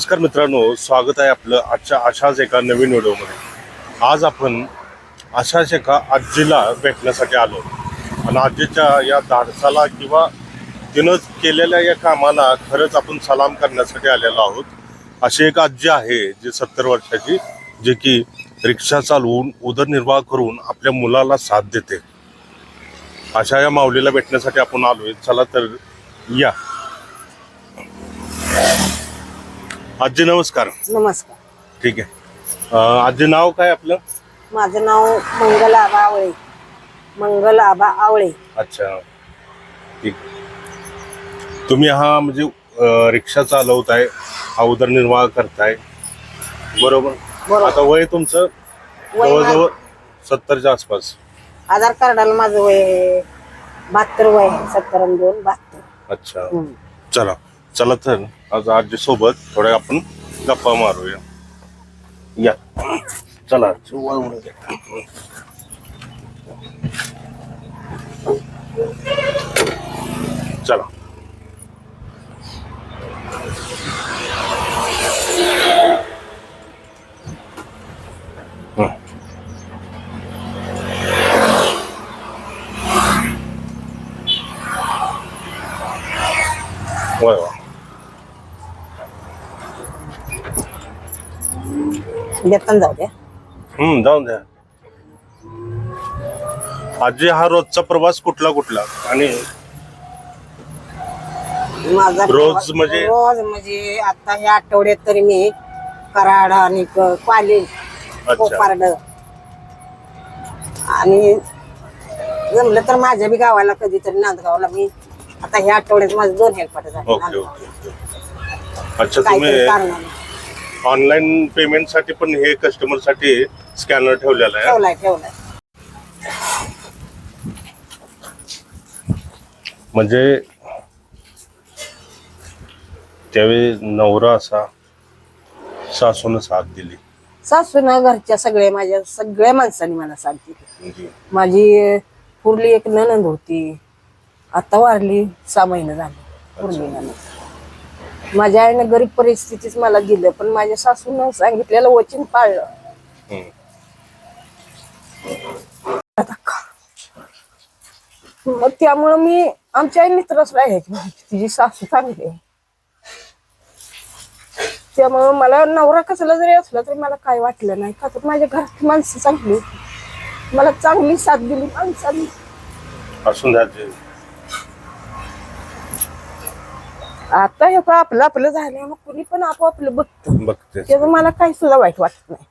नमस्कार मित्रांनो स्वागत आहे आपलं आजच्या अशाच एका नवीन व्हिडिओमध्ये. आज आपण अशाच एका आजीला भेटण्यासाठी आलो. आणि आजीच्या या धाडसाला किंवा तिनं केलेल्या या कामाला खरंच आपण सलाम करण्यासाठी आलेलो आहोत. अशी एक आजी आहे जी सत्तर वर्षाची जे की रिक्षा चालवून उदरनिर्वाह करून आपल्या मुलाला साथ देते. अशा या माऊलीला भेटण्यासाठी आपण आलोय. चला तर या. आजी नमस्कार. नमस्कार. ठीक आहे. अं, आजी नाव काय आपलं? माझं नाव मंगल आबा आवळे. मंगल आबा आवळे. अच्छा. ठीक. तुम्ही हा म्हणजे अं, रिक्षा चालवताय हा उदरनिर्वाह करताय. बरोबर? बरोबर. आता वय तुमचं? वय जवळजवळ सत्तरच्या आसपास. आधार कार्डाला माझं वय बहात्तर वय आहे. सत्तर आणि दोन बहात्तर. अच्छा. चला. चला तर आज आजी सोबत थोड्या आपण गप्पा मारूया. या. चला. चला. वय वा वेतन जाऊ द्या. हम्म जाऊन द्या. आजी हा रोजचा प्रवास कुठला कुठला? आणि माझा रोज प्रवास- म्हणजे? रोज म्हणजे आता ह्या आठवड्यात तरी मी कराड आणि क- पाली कोपारड. आणि जमलं तर माझ्या बी गावाला कधीतरी नांदगावला मी. आता ह्या आठवड्यात माझं दोन हेल्पाट झाले ओके नांदगावला. Okay okay. अच्छा काहीतरी तुम्ही कारणाने. ऑनलाईन पेमेंटसाठी पण हे कस्टमरसाठी स्कॅनर ठेवलेला आहे. ठेवलाय ठेवलाय. म्हणजे त्यावेळी नवरा असा सासून साथ दिली. सासून घरच्या सगळ्या माझ्या सगळ्या माणसांनी मला साथ दिली. माझी पुरली एक ननंद होती. आता वारली सहा महिने झाले. पुरली ननंद. माझ्या आईनं गरीब परिस्थितीच मला दिलं पण माझ्या सासून सांगितलेलं वचन पाळलं. मग त्यामुळं मी आमच्या आईने त्रास राहायची तिची सासू चांगली त्यामुळं मला नवरा कसला जरी असला तरी मला काय वाटलं नाही. का तर माझ्या घरात माणसं चांगली. मला चांगली साथ दिली माणसांनी असून द्या आजी. आता हे का आपलं आपलं झालं मग कुणी पण आपापलं बघतं. बघते त्याचं मला काही सुद्धा वाईट वाटत नाही.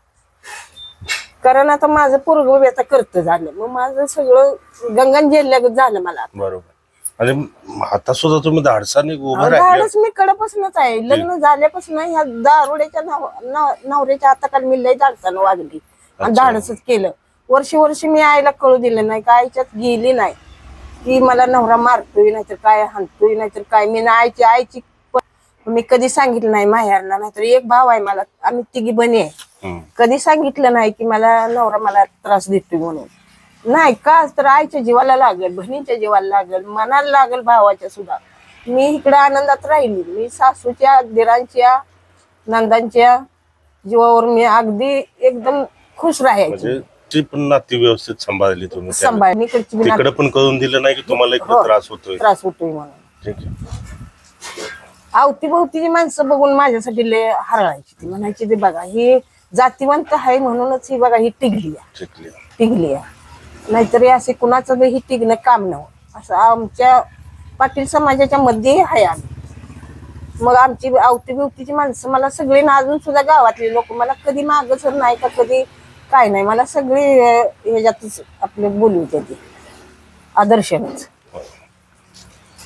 कारण आता माझं पोरग आता करत झालं. मग माझं सगळं गंगान जेलल्यागत झालं मला बरोबर. आणि आता सुद्धा तुम्ही धाडसाने उभं राहिले धाडच मी कडपासूनच आहे. लग्न झाल्यापासून ह्या दारुड्याच्या नाव- नाव- नवऱ्याच्या हाताखाली मी लय धाडसानं वागली. आणि. धाडसच केलं. वर्षी वर्षी मी आईला कळू दिलं नाही का आईच्यात गेली नाही. की मला नवरा मारतोय नाहीतर काय हाणतोय नाहीतर काय. मी ना आईची आईची मी कधी सांगितलं नाही माहेरला नाहीतर एक भाव आहे मला. आम्ही तिघी बनी आहे. कधी सांगितलं नाही की मला नवरा मला त्रास देतोय म्हणून. नाही का? तर आईच्या जीवाला लागेल बहिणीच्या जीवाला लागेल मनाला लागेल भावाच्या सुद्धा. मी इकडे आनंदात राहिली. मी सासूच्या दिरांच्या नंदांच्या जीवावर मी अगदी एकदम खुश राहायची. ती पण नाती व्यवस्थित सांभाळली तुम्ही त्यावेळी. सांभाळ इकडची बी तिकडे पण कळून दिलं नाही की तुम्हाला इकडे हो. त्रास होतोय. त्रास होतोय म्हणून. ठीक आहे. अवतीभोवतीची माणसं बघून माझ्यासाठी लय हरळायची ती. म्हणायची ते बघा ही जातीवंत आहे म्हणूनच ही बघा ही टिकली आहे. ठीक आहे. टिकली आहे. नाहीतर असे कुणाचं बी ही टिकणं काम नव्हतं असं आमच्या पाटील समाजाच्या मध्ये आहे आम्ही. मग आमची अवतीभोवतीची माणसं मला सगळी ना अजून सुद्धा गावातले लोक मला कधी मागच नाही का? कधी काय नाही मला सगळी ह्याच्यातच आपले बोलवते ते आदर्शनच.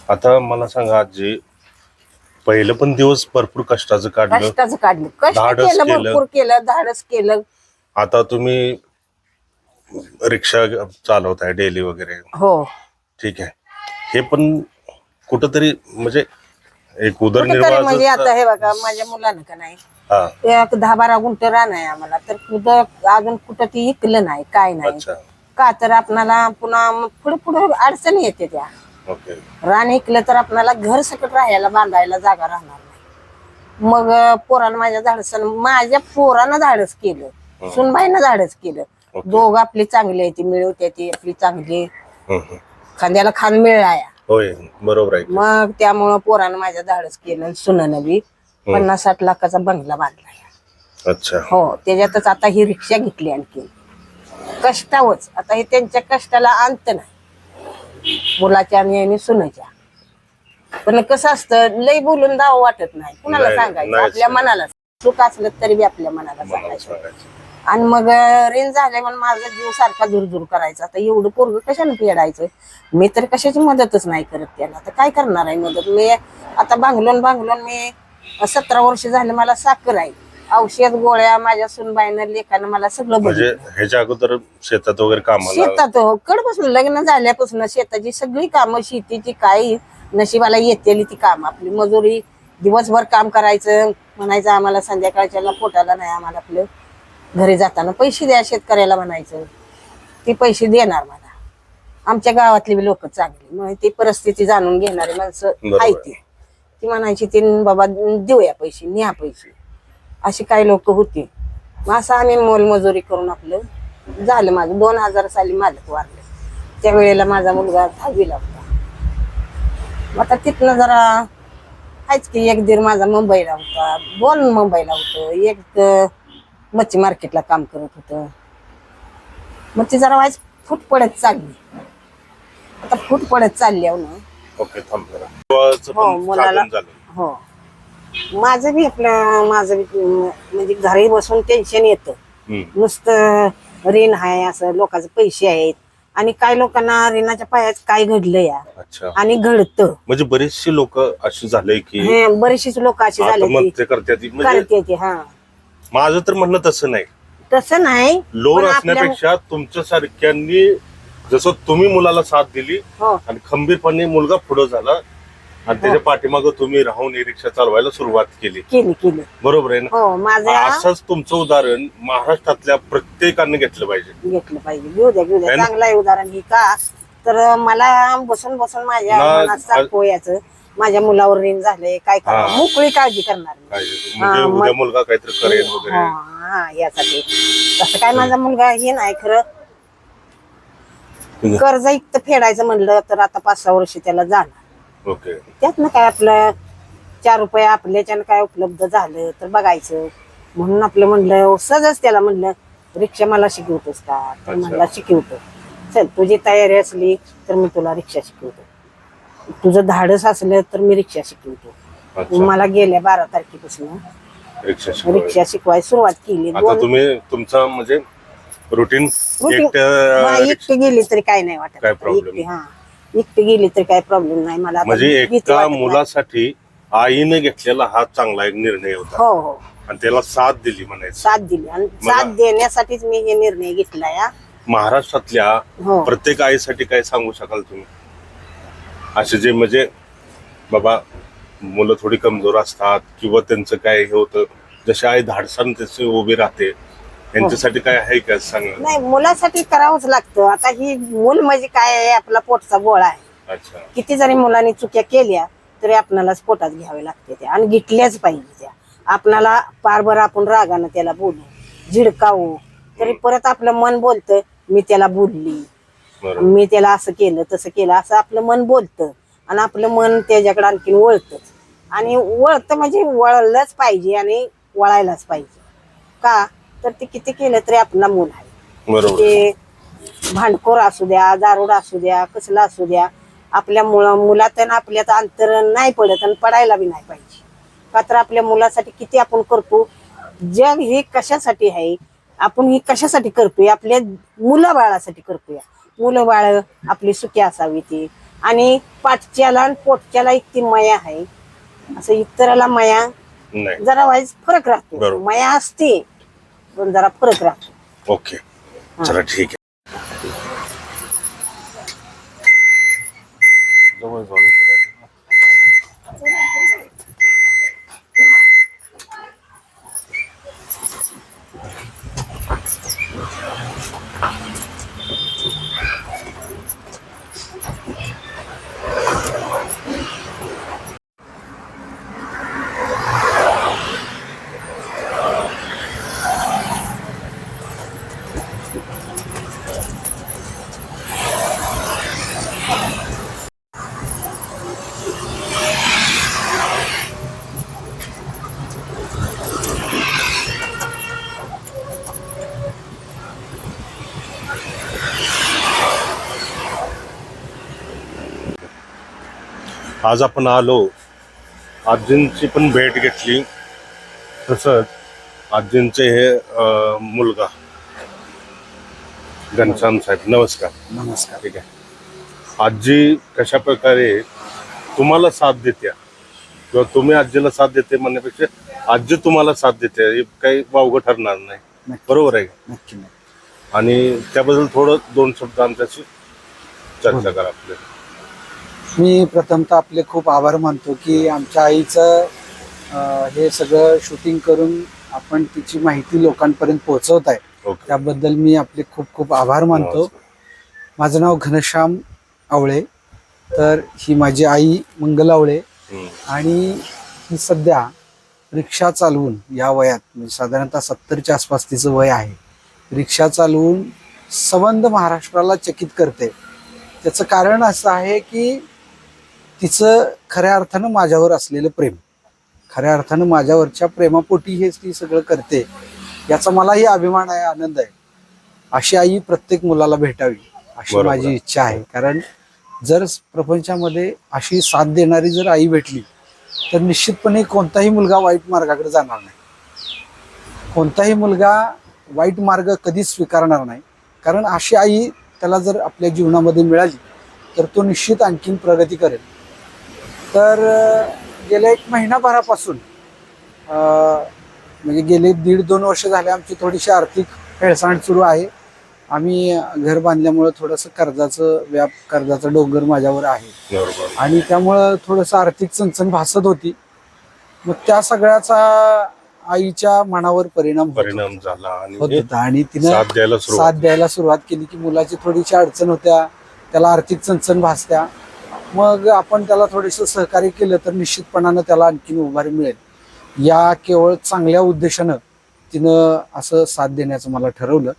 आता मला सांगा आजी पहिलं पण दिवस भरपूर कष्टाचं काढलं. कष्टाचं काढलं. कष्ट धाडस केलं केलं. भरपूर केलं धाडस केलं. आता तुम्ही रिक्षा चालवताय डेली वगैरे. हो. ठीक आहे. हे पण कुठंतरी म्हणजे एक कुठंतरी म्हणजे उदरनिर्वाह आता हे बघा माझ्या मुलानं का नाही? हा. एक दहा बारा गुंठ रान आहे आम्हाला. तर कुठं अजून कुठं ती इकलं नाही काय नाही. अच्छा. का तर आपणाला पुन्हा पुढे पुढे अडचणी येते त्या. ओके. रान इकलं तर आपल्याला घर सकट राहायला बांधायला जागा राहणार नाही. मग अं, पोरानं माझ्या धाडसानं माझ्या पोरानं धाडस केलं. सुनबाईनं धाडस केलं. ओके. दोघ आपली चांगली आहे ती मिळवते ती आपली चांगली. खांद्याला खान मिळाया. होय बरोबर आहे मग त्यामुळं पोरानं माझ्या धाडस केलं सुनानं बी. पन्नास साठ लाखाचा बंगला बांधला अच्छा. हो त्याच्यातच आता ही रिक्षा घेतली आणखी. कष्टावच. आता हे त्यांच्या कष्टाला अंत नाही. मुलाच्या आणि सुनाच्या. पण कसं असतं लय बोलून दाव वाटत नाही. कुणाला सांगायचं? आपल्या. मनाला. सुख असलं तरी बी आपल्या मनाला सांगायचं. आणि मग रेंज झाले म्हणून माझा जीव सारखा दूर करायचा. आता एवढं पोरग कशाने फेडायचं? मी तर कशाची मदतच नाही करत त्याला. आता काय करणार आहे मदत? मी आता बांगलोन बांगलोन मी सतरा वर्ष झाले मला साखर आहे. औषध गोळ्या माझ्या सुनबाईनं लेखानं मला सगळं म्हणजे बघितलं ह्याच्या अगोदर शेतात वगैरे कामाला शेतात हो कडपासून लग्न झाल्यापासून शेताची सगळी कामं शेतीची काही नशिबाला येतेली ती काम. आपली मजुरी दिवसभर काम करायचं म्हणायचं आम्हाला संध्याकाळच्याला पोटाला नाही आम्हाला आपलं घरी जाताना पैसे द्या शेतकऱ्याला म्हणायचं. ती पैसे देणार मला. आमच्या गावातली लोक चांगली मग ती परिस्थिती जाणून घेणारी माणसं बरोबर. आहे ती. ती म्हणायची ते बाबा देऊया पैसे न्या पैसे. अशी काही लोक होती. मग असं आम्ही मोलमजुरी करून आपलं झालं माझं. दोन हजार साली मालक वारले त्यावेळेला माझा मुलगा दहावीला होता. मग आता तिथनं जरा आहेच की एक दीड माझा मुंबईला होता. दोन मुंबईला होतं. एक मच्छी मार्केटला काम करत होतं. मग ती जरा वाईस फूट पडत चालली. आता फूट पडत चालली ना ओके हो मुलाला हो. माझं बी आपलं माझं बी म्हणजे घरी बसून टेन्शन येतं. नुसतं ऋण आहे असं लोकांचे पैसे आहेत. आणि काही लोकांना ऋणाच्या पायात काय घडलं या? आणि घडतं. म्हणजे बरेचसे लोक असे झाले की बरेचशीच लोक अशी झाले म्हणजे हा. माझं तर म्हणणं तसं नाही. तसं नाही लोन असण्यापेक्षा तुमच्या सारख्यांनी जसं तुम्ही मुलाला साथ दिली हो. आणि खंबीरपणे मुलगा पुढे झाला आणि त्याच्या पाठीमागं तुम्ही राहून ई रिक्षा चालवायला सुरुवात केली. केली केली. बरोबर आहे ना? हो असंच तुमचं उदाहरण महाराष्ट्रातल्या प्रत्येकाने घेतलं पाहिजे. घेतलं पाहिजे. घेऊ द्या घेऊ द्या. है ना? चांगलं आहे उदाहरण ही का? तर मला बसून बसून माझ्या ना- मनात सारखं याचं माझ्या मुलावर ऋण झालंय काय करणार हा. मोकळी काळजी करणार मी. पाहिजे. हा, म्हणजे मग- उद्या मुलगा काहीतरी करेल वगैरे. हा हा, यासाठी. तसं काय माझा मुलगा हे नाही खरं. ठीक आहे. कर्ज इकत फेडायचं म्हणलं तर आता पाच सहा वर्ष त्याला जाणार. ओके. त्यातनं काय आपलं चार रुपये आपल्याच्यानं काय उपलब्ध झालं तर बघायचं. म्हणून आपलं म्हणलं सहजच त्याला म्हणलं रिक्षा मला शिकवतोस का? तर अच्छा. म्हणला शिकवतो. चल तुझी तयारी असली तर मी तुला रिक्षा शिकवतो. तुझं धाडस असलं तर मी रिक्षा शिकवतो. अच्छा. मला गेल्या बारा तारखेपासून रिक्षा शिकवायला. रिक्षा शिकवायला सुरुवात केली. आता दोन तुम्ही तुमचा म्हणजे रुटीन हा, एकटी गेली तरी काय नाही वाटत. काय problem एकटी हा. एकटी गेली तरी काय प्रॉब्लेम नाही. मला आता म्हणजे भीती एका वाटत नाही. मुलासाठी आईने घेतलेला हा चांगला एक निर्णय होता. हो हो. आणि त्याला साथ दिली म्हणायचं. साथ दिली. आणि मला- साथ देण्यासाठीच मी हे निर्णय घेतला या. महाराष्ट्रातल्या हो. प्रत्येक आईसाठी काय सांगू शकाल तुम्ही? असे जे म्हणजे बाबा मुलं थोडी कमजोर असतात किंवा त्यांचं काय हे होतं जसे आई धाडसानं त्याचे उभी राहते. यांच्यासाठी काय आहे का सांगा? नाही मुलासाठी करावंच लागतं. आता ही मूल म्हणजे काय आहे आपला पोटचा गोळा आहे. अच्छा. किती जरी मुलांनी चुक्या केल्या तरी आपणालाच पोटात घ्यावे लागते त्या. आणि घेतल्याच पाहिजे त्या. आपणाला पारभर आपण रागानं त्याला बोलू झिडकावू. तरी परत आपलं मन बोलतं मी त्याला बोलली. बरोबर. मी त्याला असं केलं तसं केलं. असं आपलं मन बोलतं. आणि आपलं मन त्याच्याकडे आणखीन वळतच. आणि वळतं म्हणजे वळलंच पाहिजे आणि वळायलाच पाहिजे. का? तर ते किती केलं तरी आपला मूल आहे. बरोबर. ते भांडखोर असू द्या दारुड असू द्या कसला असू द्या आपल्या मुला मुलात आणि आपल्यात अंतर नाही पडत आणि पडायला बी नाही पाहिजे. का तर आपल्या मुलासाठी किती आपण करतो जग हे कशासाठी आहे आपण ही कशासाठी करतोय आपल्या मुलं बाळासाठी करतोय. मुलं बाळ आपली सुखी असावी ती. आणि पाठच्याला आणि पोटच्याला इतकी माया आहे. असं इतराला माया नाही. जरा वाईज फरक राहतो. बरोबर. माया असते. पण जरा फरक राहतो ओके. चला ठीक आहे. आज आपण आलो आजींची पण भेट घेतली. तसंच आजींचे हे मुलगा घनश्याम साहेब. नमस्कार. नमस्कार. ठीक आहे. आजी कशा प्रकारे तुम्हाला साथ देत्या किंवा तुम्ही आजीला साथ देते म्हणण्यापेक्षा आजी तुम्हाला साथ देते हे काही वावगं ठरणार नाही. बरोबर आहे का? नक्की आणि त्याबद्दल थोडं दोन शब्द आमच्याशी चर्चा करा आपल्या मी प्रथमतः आपले खूप आभार मानतो की आमच्या आईचं हे सगळं शूटिंग करून आपण तिची माहिती लोकांपर्यंत पोहोचवत आहे. त्याबद्दल मी आपले खूप खूप आभार मानतो. माझं नाव घनश्याम आवळे तर ही माझी आई मंगल आवळे. आणि ही सध्या रिक्षा चालवून या वयात म्हणजे साधारणतः सत्तरच्या आसपास तिचं वय आहे रिक्षा चालवून संबंध महाराष्ट्राला चकित करते. त्याचं कारण असं आहे की तिचं खऱ्या अर्थानं माझ्यावर असलेलं प्रेम. खऱ्या अर्थानं माझ्यावरच्या प्रेमापोटी हेच ती सगळं करते याचा मलाही अभिमान आहे आनंद आहे. अशी आई प्रत्येक मुलाला भेटावी अशी माझी. इच्छा आहे. कारण जर प्रपंचामध्ये अशी साथ देणारी जर आई भेटली तर निश्चितपणे कोणताही मुलगा वाईट मार्गाकडे जाणार नाही. कोणताही मुलगा वाईट मार्ग कधीच स्वीकारणार नाही. कारण अशी आई त्याला जर आपल्या जीवनामध्ये मिळाली तर तो निश्चित आणखीन प्रगती करेल. तर गेल्या एक महिनाभरापासून म्हणजे गेले दीड दोन वर्ष झाले आमची थोडीशी आर्थिक हेळसांड सुरू आहे. आम्ही घर बांधल्यामुळं थोडंसं कर्जाचं व्याप कर्जाचा डोंगर माझ्यावर आहे. आणि त्यामुळं थोडंसं आर्थिक चणचण भासत होती. मग त्या सगळ्याचा आईच्या मनावर परिणाम होत परिणाम झाला आणि होत होता. आणि तिनं साथ द्यायला सुरुवात केली की मुलाची थोडीशी अडचण होत्या त्याला आर्थिक चणचण भासत्या. मग आपण त्याला थोडंसं सहकार्य केलं तर निश्चितपणानं त्याला आणखीन उभारी मिळेल. या केवळ चांगल्या उद्देशानं तिनं असं साथ देण्याचं मला ठरवलं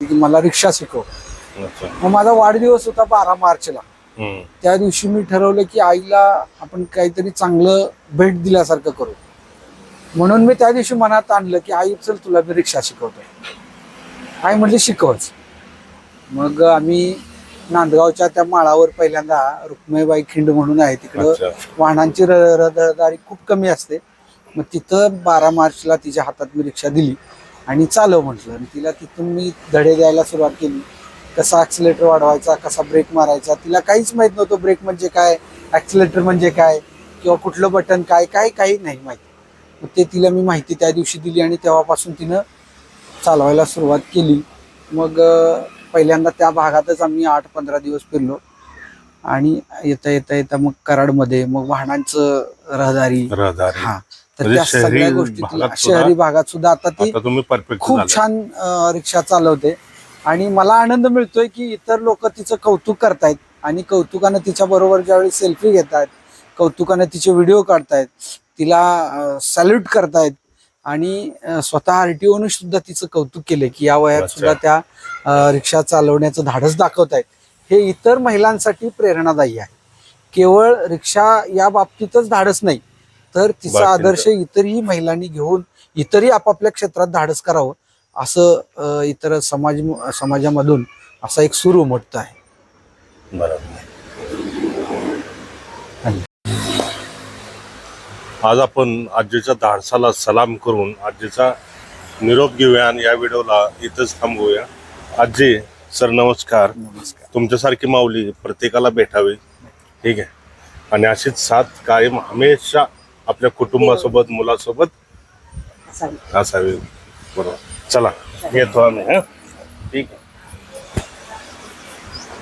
की मला रिक्षा शिकव. मग माझा वाढदिवस होता बारा मार्चला. त्या दिवशी मी ठरवलं की आईला आपण काहीतरी चांगलं भेट दिल्यासारखं करू. म्हणून मी त्या दिवशी मनात आणलं की आई चल तुला मी रिक्षा शिकवतो. आई म्हणजे शिकवच. मग आम्ही नांदगावच्या त्या माळावर पहिल्यांदा रुक्मिणीबाई खिंड म्हणून आहे. तिकडं अच्छा. वाहनांची र- रहदारी खूप कमी असते. मग तिथं बारा मार्चला तिच्या हातात मी रिक्षा दिली आणि चालव म्हटलं. आणि तिला तिथून मी धडे द्यायला सुरुवात केली. कसा ॲक्सिलेटर वाढवायचा कसा ब्रेक मारायचा तिला काहीच माहीत नव्हतं ब्रेक म्हणजे काय ॲक्सिलेटर म्हणजे काय किंवा कुठलं बटन काय काय काही नाही माहिती. मग ते तिला मी माहिती त्या दिवशी दिली आणि तेव्हापासून तिनं चालवायला सुरुवात केली. मग अं, पहिल्यांदा त्या भागातच आम्ही आठ पंधरा दिवस फिरलो. आणि येता येता येता मग कराडमध्ये मग वाहनांचं रहदारी. रहदारी. हा. तर म्हणजे त्या शहरी सगळ्या गोष्टी तिला- भागात सुद्धा- शहरी भागात सुद्धा आता ती आता तुम्ही परफेक्ट खूप छान अं, रिक्षा चालवते. आणि मला आनंद मिळतोय की इतर लोक तिचं कौतुक करतायत आणि कौतुकानं तिच्या बरोबर ज्यावेळी सेल्फी घेत आहेत कौतुकानं तिचे व्हिडिओ काढतायत तिला सॅल्यूट करतायत आणि स्वतः आरटीओने सुद्धा तिचं कौतुक केले की या वयात. सुद्धा त्या रिक्षा चालवण्याचं धाडस दाखवत आहेत हे इतर महिलांसाठी प्रेरणादायी आहे. केवळ रिक्षा या बाबतीतच धाडस नाही तर तिचा आदर्श इतरही महिलांनी घेऊन इतरही आपापल्या क्षेत्रात धाडस करावं असं इतर समाज समाजामधून असा एक सूर उमटत आहे. बरोबर. आज आपण आजीच्या धाडसाला सलाम करून आजीचा निरोप घेऊया आणि या व्हिडिओला इथंच थांबवूया. आजी सर नमस्कार. नमस्कार. तुमच्यासारखी माऊली प्रत्येकाला भेटावी. ठीक आहे. आणि अशीच साथ कायम हमेशा आपल्या कुटुंबासोबत मुलासोबत असावी. असावी. बरोबर. चला येतो आम्ही हा? ठीक आहे.